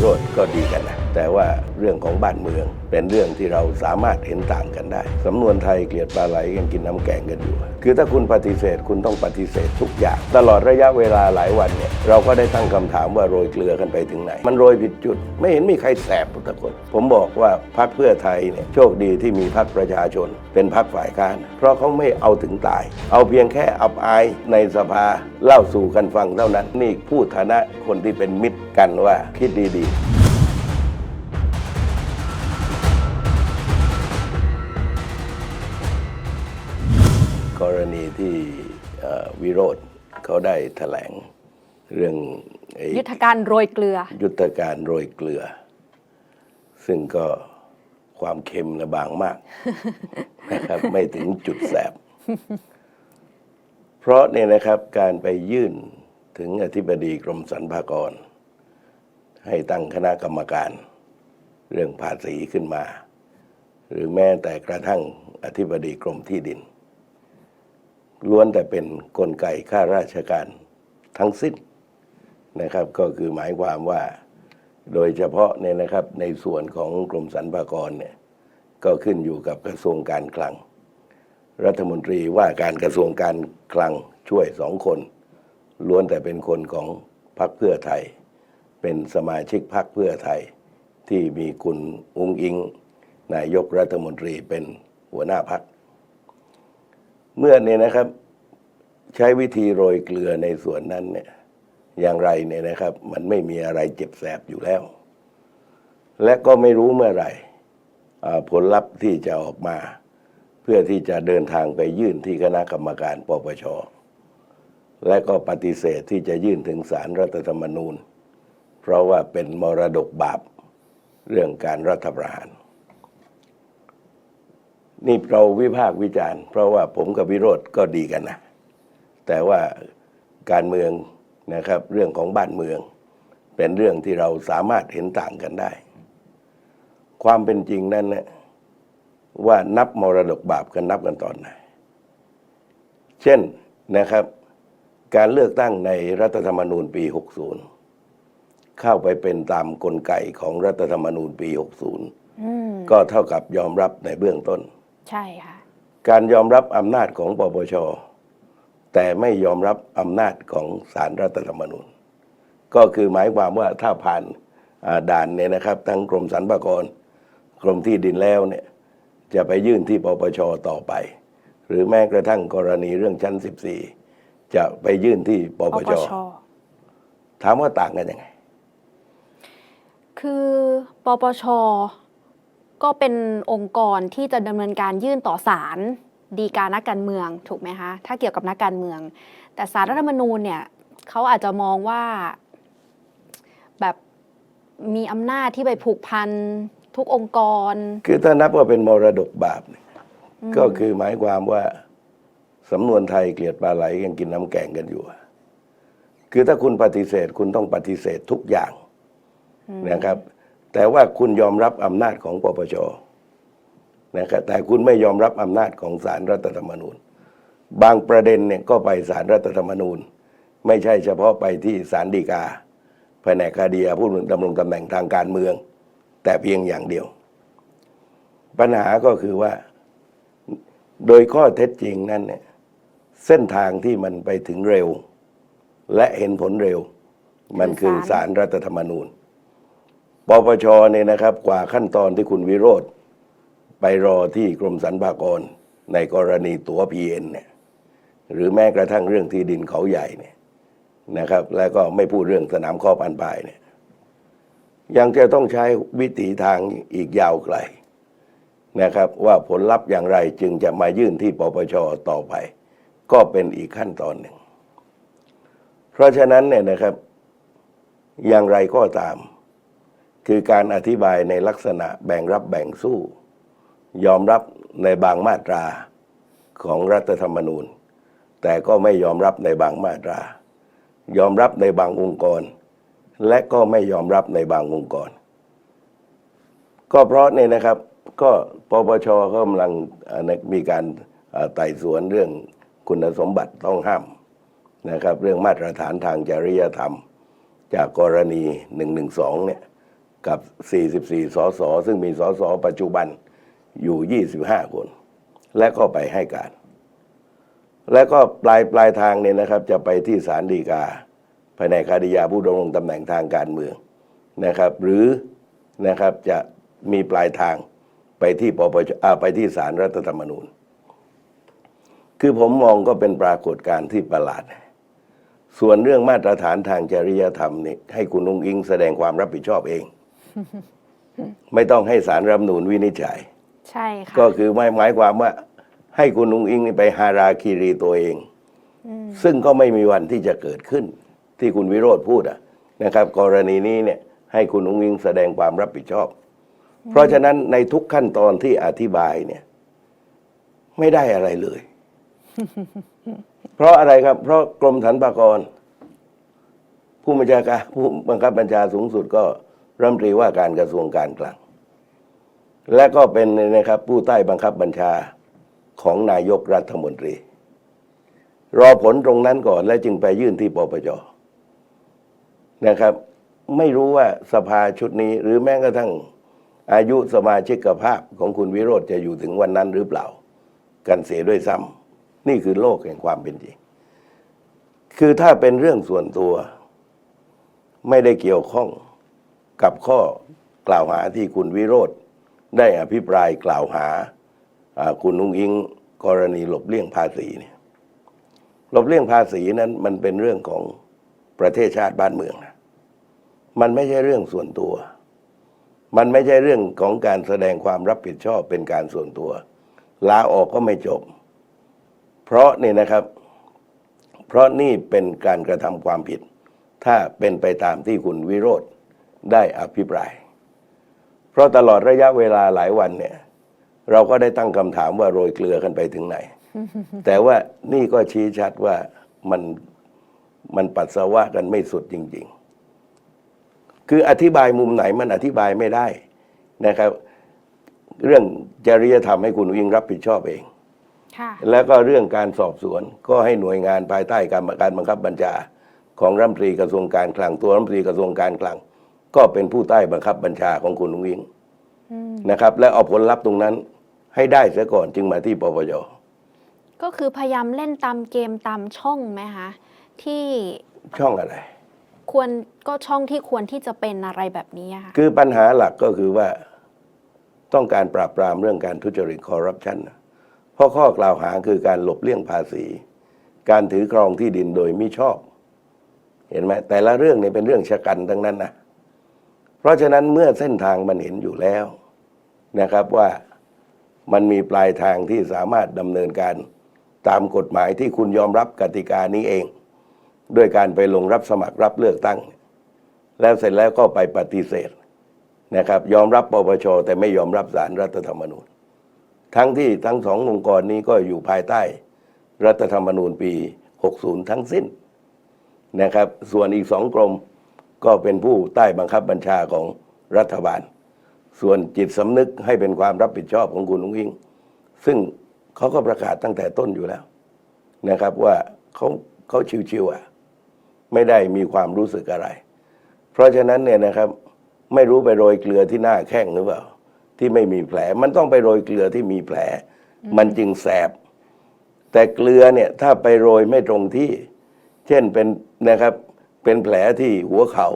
โรธก็ดีกันนะ แต่ว่าเรื่องของบ้านเมือง เป็นเรื่องที่เราสามารถเห็นต่างกันได้ สำนวนไทยเกลียดปลาไหลยังกินน้ำแกงกันอยู่ คือถ้าคุณปฏิเสธคุณต้องปฏิเสธทุกอย่าง ตลอดระยะเวลาหลายวันเนี่ยเราก็ได้ตั้งคำถามว่าโรยเกลือกันไปถึงไหน มันโรยผิดจุด ไม่เห็นมีใครแสบทุกคน ผมบอกว่าพรรคเพื่อไทยเนี่ยโชคดีที่มีพรรคประชาชน เป็นพรรคฝ่ายค้าน เพราะเขาไม่เอาถึงตาย เอาเพียงแค่อับอายในสภาเล่าสู่กันฟังเท่านั้น นี่พูดฐานะคนที่เป็นมิตรกันว่าคิดดีๆ ที่เอ่อวิโรธเขาได้แถลงเรื่องไอ้ยุทธการโรยเกลือ ยุทธการโรยเกลือ ซึ่งก็ความเค็มนะบางมากนะครับไม่ถึงจุดแสบ เพราะเนี่ยนะครับการไปยื่นถึงอธิบดีกรมสรรพากร ให้ตั้งคณะกรรมการ เรื่องภาษีขึ้นมา หรือแม้แต่กระทั่งอธิบดีกรมที่ดิน ล้วนแต่เป็นนกลไกข้าราชการทั้งสิ้นนะครับ ก็คือหมายความว่าโดยเฉพาะเนี่ยนะครับในส่วนของกรมสรรพากรเนี่ยก็ขึ้นอยู่กับกระทรวงการคลัง รัฐมนตรีว่าการกระทรวงการคลังช่วยสองคน ล้วนแต่เป็นคนของพรรคเพื่อไทย เป็นสมาชิกพรรคเพื่อไทย ที่มีคุณอุ้งอิง นายกรัฐมนตรีเป็นหัวหน้าพรรค เมื่อเนี่ยนะครับ ใช้วิธีโรยเกลือในส่วนนั้นเนี่ยอย่างไรเนี่ยนะครับ มันไม่มีอะไรเจ็บแสบอยู่แล้ว และก็ไม่รู้เมื่อไหร่ผลลัพธ์ที่จะออกมา เพื่อที่จะเดินทางไปยื่นที่คณะกรรมการปปชและก็ปฏิเสธที่จะยื่นถึงศารรัฐธรรมนูญ เพราะว่าเป็นมรดกบาปเรื่องการรัฐประหาร นี่เราวิพากษ์วิจารณ์ เพราะว่าผมกับวิโรธก็ดีกันนะ แต่ว่าการเมืองนะครับ เรื่องของบ้านเมือง เป็นเรื่องที่เราสามารถเห็นต่างกันได้ ความเป็นจริงนั้นนะว่านับมรดกบาปกันนับกันตอนไหน เช่นนะครับ การเลือกตั้งในรัฐธรรมนูญปี 60 เข้าไปเป็นตามกลไกของรัฐธรรมนูญปีอืม60 ก็เท่ากับยอมรับในเบื้องต้น ใช่ค่ะ การยอมรับอำนาจของปปช แต่ไม่ยอมรับอำนาจของศาลรรัฐธรรมนูญ ก็คือหมายความว่าถ้าผ่านอ่าด่านเนี่ยนะครับ ทั้งกรมสรรพากร กรมที่ดินแล้วเนี่ยจะไปยื่นที่ปปชต่อไป หรือแม้กระทั่งกรณีเรื่องชั้น 14 จะไปยื่นที่ปปปปชชถามว่าต่างกันยังไง คือปปช ก็เป็นองค์กรที่จะดำเนินการยื่นต่อศาลดีการนักการเมืองถูกไหมคะถ้าเกี่ยวกับนักการเมือง แต่สารรัฐธรรมนูญเนี่ยเขาอาจจะมองว่าแบบมีอำนาจที่ไปผูกพันทุกองค์กร คือถ้านับว่าเป็นมรดกบาปเนี่ยก็คือหมายความว่าสำนวนไทยเกลียดปลาไหลยังกินน้ำแกงกันอยู่ คือถ้าคุณปฏิเสธคุณต้องปฏิเสธทุกอย่างนะครับ แต่ว่าคุณยอมรับอำนาจของปปชนะครับแต่คุณไม่ยอมรับอำนาจของศาลรรัฐธรรมนูญ บางประเด็นเนี่ยก็ไปศาลรรัฐธรรมนูญ ไม่ใช่เฉพาะไปที่ศาลฎีกาแผนกคดีผู้ดำรงตำแหน่งทางการเมือง แต่เพียงอย่างเดียว ปัญหาก็คือว่า โดยข้อเท็จจริงนั้นเนี่ยเส้นทางที่มันไปถึงเร็ว และเห็นผลเร็ว มันคือสารรัฐธรรมนูญ ปปชเนี่ยนะครับกว่าขั้นตอนที่คุณวิโรธไปรอที่กรมสรรพากร ในกรณีตั๋วพีเอ็นเนี่ยหรือแม้กระทั่งเรื่องที่ดินเขาใหญ่เนี่ยนะครับ แล้วก็ไม่พูดเรื่องสนามข้อปันปลายเนี่ยยังจะต้องใช้วิถีทางอีกยาวไกลนะครับ ว่าผลลัพธ์อย่างไรจึงจะมายื่นที่ปปชต่อไป ก็เป็นอีกขั้นตอนหนึ่ง เพราะฉะนั้นเนี่ยนะครับ อย่างไรก็ตาม คือการอธิบายในลักษณะแบ่งรับแบ่งสู้ ยอมรับในบางมาตราของรัฐธรรมนูญ แต่ก็ไม่ยอมรับในบางมาตรา ยอมรับในบางองค์กร และก็ไม่ยอมรับในบางองค์กร ก็เพราะเนี่ยนะครับก็ปปชเขากำลังมีการไต่สวนเรื่องคุณสมบัติต้องห้ามนะครับ เรื่องมาตรฐานทางจริยธรรม จากกรณี1นึเนี่ย กับ 44 สส ซึ่งมีสส ปัจจุบันอยู่ 25 คน และก็ไปให้การ และก็ปลายปลายทางเนี่ยนะครับ จะไปที่ศาลฎีกาภายในคดียาผู้ดำรงตำแหน่งทางการเมืองนะครับ หรือนะครับจะมีปลายทางไปที่ปปชอ่าไปที่ศาลรัฐธรรมนูญ คือผมมองก็เป็นปรากฏการณ์ที่ประหลาด ส่วนเรื่องมาตรฐานทางจริยธรรมนี่ให้คุณนุงอิงแสดงความรับผิดชอบเอง ไม่ต้องให้ศาลรัฐธรรมนูญวินิจฉัย ใช่ค่ะก็คือไม่หมายความว่า ให้คุณนุงอิงนี่ไปฮาราคีรีตัวเองซึ่งก็ไม่มีวันที่จะเกิดขึ้น ที่คุณวิโรธพูดอะนะครับ กรณีนี้เนี่ยให้คุณนุงอิงแสดงความรับผิดชอบ เพราะฉะนั้นในทุกขั้นตอนที่อธิบายเนี่ย ไม่ได้อะไรเลย เพราะอะไรครับ เพราะกรมสรรพากร ผู้บัญชาการผู้บังคับบัญชาสูงสุดก็ รัฐมนตรีว่าการกระทรวงการคลัง และก็เป็นนะครับผู้ใต้บังคับบัญชาของนายกรัฐมนตรี รอผลตรงนั้นก่อนแล้วจึงไปยื่นที่ปปจนะครับ ไม่รู้ว่าสภาชุดนี้หรือแม้กระทั่งอายุสมาชิกภาพของคุณวิโรธจะอยู่ถึงวันนั้นหรือเปล่า กันเสียด้วยซ้ำนี่คือโลกแห่งความเป็นจริง คือถ้าเป็นเรื่องส่วนตัว ไม่ได้เกี่ยวข้อง กับข้อกล่าวหาที่คุณวิโรธได้อภิปรายกล่าวหาคุณนุ้งอิงกรณีหลบเลี่ยงภาษีเนี่ยหลบเลี่ยงภาษีนั้นมันเป็นเรื่องของประเทศชาติบ้านเมืองนะมันไม่ใช่เรื่องส่วนตัว มันไม่ใช่เรื่องของการแสดงความรับผิดชอบเป็นการส่วนตัวลาออกก็ไม่จบ เพราะนี่นะครับ เพราะนี่เป็นการกระทำความผิด ถ้าเป็นไปตามที่คุณวิโรธ ได้อภิปราย เพราะตลอดระยะเวลาหลายวันเนี่ย เราก็ได้ตั้งคำถามว่าโรยเกลือกันไปถึงไหน แต่ว่านี่ก็ชี้ชัดว่ามันมันปัสสาวะกันไม่สุดจริง ๆ คืออธิบายมุมไหนมันอธิบายไม่ได้นะครับ เรื่องจริยธรรมให้คุณวิงรับผิดชอบเองค่ะแล้วก็เรื่องการสอบสวนก็ให้หน่วยงานภายใต้การการบังคับบัญชา ของรัฐมนตรีกระทรวงการคลังตัวรัฐมนตรีกระทรวงการคลัง ก็เป็นผู้ใต้บังคับบัญชาของคุณนุ้งอิงนะครับ และเอาผลลัพธ์ตรงนั้นให้ได้เสียก่อนจึงมาที่ปปยก็คือพยายามเล่นตามเกมตามช่องไหมคะที่ช่องอะไร ควรก็ช่องที่ควรที่จะเป็นอะไรแบบนี้อะค่ะคือปัญหาหลักก็คือว่าต้องการปราบปรามเรื่องการทุจริตคอร์รัปชันนะเพราะข้อกล่าวหาคือการหลบเลี่ยงภาษี การถือครองที่ดินโดยมิชอบ เห็นไหมแต่ละเรื่องเนี่ยเป็นเรื่องชะกันทั้งนั้นนะ เพราะฉะนั้นเมื่อเส้นทางมันเห็นอยู่แล้วนะครับว่ามันมีปลายทางที่สามารถดำเนินการตามกฎหมายที่คุณยอมรับกติกานี้เอง ด้วยการไปลงรับสมัครรับเลือกตั้ง แล้วเสร็จแล้วก็ไปปฏิเสธนะครับ ยอมรับปปชแต่ไม่ยอมรับสารรัฐธรรมนูญ ทั้งที่ทั้งสององค์กรนี้ก็อยู่ภายใต้ รัฐธรรมนูญปี 60 ทั้งสิ้นนะครับ ส่วนอีกสองกรม ก็เป็นผู้ใต้บังคับบัญชาของรัฐบาล ส่วนจิตสำนึกให้เป็นความรับผิดชอบของคุณนุ้งอิง ซึ่งเขาก็ประกาศตั้งแต่ต้นอยู่แล้วนะครับว่าเขาเขาชิวๆอะไม่ได้มีความรู้สึกอะไร เพราะฉะนั้นเนี่ยนะครับ ไม่รู้ไปโรยเกลือที่หน้าแข้งหรือเปล่า ที่ไม่มีแผล มันต้องไปโรยเกลือที่มีแผล มันจึงแสบ แต่เกลือเนี่ยถ้าไปโรยไม่ตรงที่ เช่นเป็นนะครับ เป็นแผลที่หัวเขา่า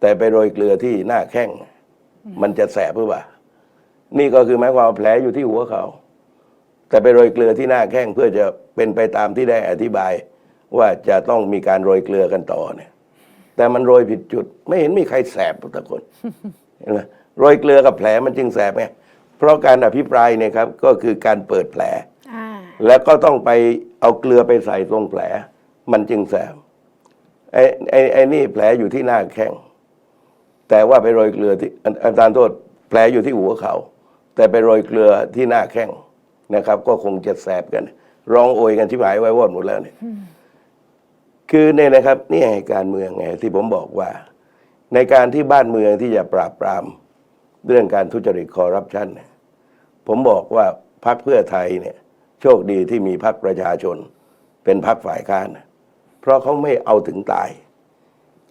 แต่ไปโรยเกลือที่หน้าแข้งมันจะแสบหรือเปล่านี่ก็คือหมายความว่าแผลอยู่ที่หัวเขา่าแต่ไปโรยเกลือที่หน้าแข้งเพื่อจะเป็นไปตามที่ได้อธิบาย ว่าจะต้องมีการโรยเกลือกันต่อเนี่ย แต่มันโรยผิดจุด ไม่เห็นมีใครแสบทุกคนเห็นไหมโรยเกลือกับแผลมันจึงแสบไงเพราะการอภิปรายเนี่ยครับก็คือการเปิดแผลอ่าแล้วก็ต้องไปเอาเกลือไปใส่ตรงแผล มันจึงแสบ ไอ้ไอ้ไอ้นี่แผลอยู่ที่หน้าแข้งแต่ว่าไปโรยเกลือที่อาจารย์โทษ แผลอยู่ที่หัวเขา แต่ไปโรยเกลือที่หน้าแข้งนะครับ ก็คงจะแสบกัน ร้องโอยกันชิบหายไว้วอดหมดแล้วเนี่ยคือเนี่ยนะครับ นี่ไงการเมืองไงที่ผมบอกว่า ในการที่บ้านเมืองที่จะปราบปราม เรื่องการทุจริตคอร์รัปชันผมบอกว่าพรรคเพื่อไทยเนี่ย โชคดีที่มีพรรคประชาชน เป็นพรรคฝ่ายค้านเราะเขาไม่เอาถึงตาย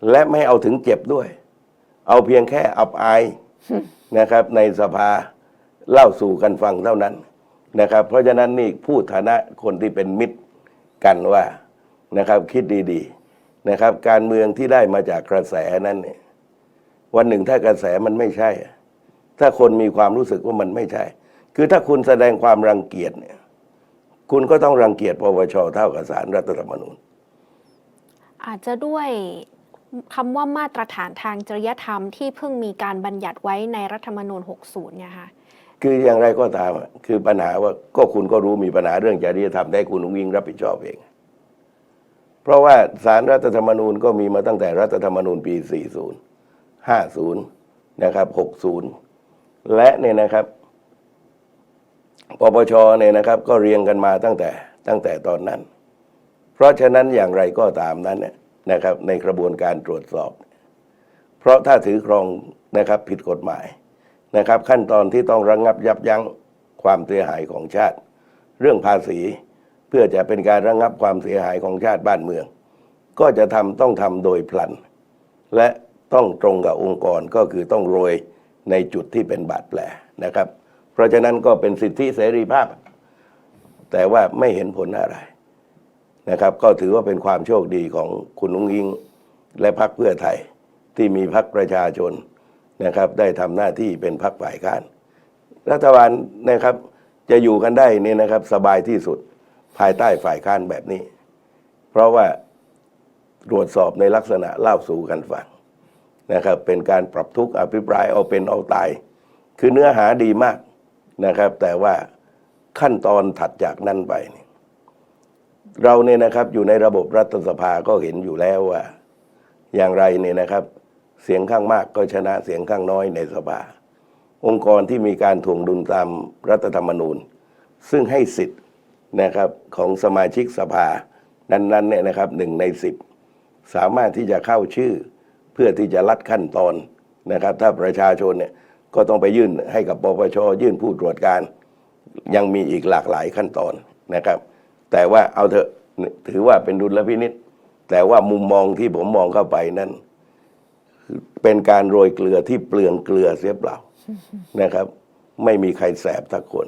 และไม่เอาถึงเจ็บด้วย เอาเพียงแค่อับอายนะครับ ในสภาเล่าสู่กันฟังเท่านั้นนะครับ เพราะฉะนั้นนี่พูดฐานะคนที่เป็นมิตรกันว่านะครับคิดดีๆนะครับ การเมืองที่ได้มาจากกระแสนั้นเนี่ยวันหนึ่งถ้ากระแสมันไม่ใช่อะถ้าคนมีความรู้สึกว่ามันไม่ใช่ คือถ้าคุณแสดงความรังเกียจเนี่ยคุณก็ต้องรังเกียจปปชเท่ากับสารรัฐธรรมนูญ อาจจะด้วยคำว่ามาตรฐานทางจริยธรรมที่เพิ่งมีการบัญญัติไว้ในรัฐธรรมนูญ 60 เนี่ยค่ะคืออย่างไรก็ตามคือปัญหาว่าก็คุณก็รู้มีปัญหาเรื่องจริยธรรมได้คุณอุ้งอิงรับผิดชอบเอง เพราะว่าสารรัฐธรรมนูญก็มีมาตั้งแต่รัฐธรรมนูญปี 40 50 นะครับ 60 และเนี่ยนะครับปปชเนี่ยนะครับ ก็เรียงกันมาตั้งแต่ตั้งแต่ตอนนั้น เพราะฉะนั้นอย่างไรก็ตามนั้นนะครับในกระบวนการตรวจสอบ เพราะถ้าถือครองนะครับผิดกฎหมายนะครับ ขั้นตอนที่ต้องระงงับยับยั้งความเสียหายของชาติ เรื่องภาษีเพื่อจะเป็นการระงงับความเสียหายของชาติบ้านเมือง ก็จะทำต้องทำโดยพลัน และต้องตรงกับองค์กรก็คือต้องโรยในจุดที่เป็นบาดแผลนะครับ เพราะฉะนั้นก็เป็นสิทธิเสรีภาพ แต่ว่าไม่เห็นผลอะไร นะครับ ก็ถือว่าเป็นความโชคดีของคุณนุ้งอิง และพรรคเพื่อไทยที่มีพรรคประชาชนนะครับ ได้ทำหน้าที่เป็นพรรคฝ่ายค้านรัฐบาลนะครับจะอยู่กันได้นี่นะครับสบายที่สุดภายใต้ฝ่ายค้านแบบนี้ เพราะว่าตรวจสอบในลักษณะเล่าสู่กันฟังนะครับ เป็นการปรับทุกข์อภิปรายเอาเป็นเอาตาย คือเนื้อหาดีมากนะครับ แต่ว่าขั้นตอนถัดจากนั้นไปนี่ เราเนี่ยนะครับอยู่ในระบบรัฐสภาก็เห็นอยู่แล้วว่า อย่างไรเนี่ยนะครับ เสียงข้างมากก็ชนะเสียงข้างน้อยในสภา องค์กรที่มีการถ่วงดุลตามรัฐธรรมนูญ ซึ่งให้สิทธิ์นะครับของสมาชิกสภานั้นๆเนี่ยนะครับหนึ่งในสิบสามารถที่จะเข้าชื่อเพื่อที่จะลัดขั้นตอนนะครับ ถ้าประชาชนเนี่ยก็ต้องไปยื่นให้กับปปชยื่นผู้ตรวจการ ยังมีอีกหลากหลายขั้นตอนนะครับ แต่ว่าเอาเถอะถือว่าเป็นดุลพินิษแต่ว่ามุมมองที่ผมมองเข้าไปนั้น เป็นการโรยเกลือที่เปลืองเกลือเสียเปล่านะครับ ไม่มีใครแสบทักคน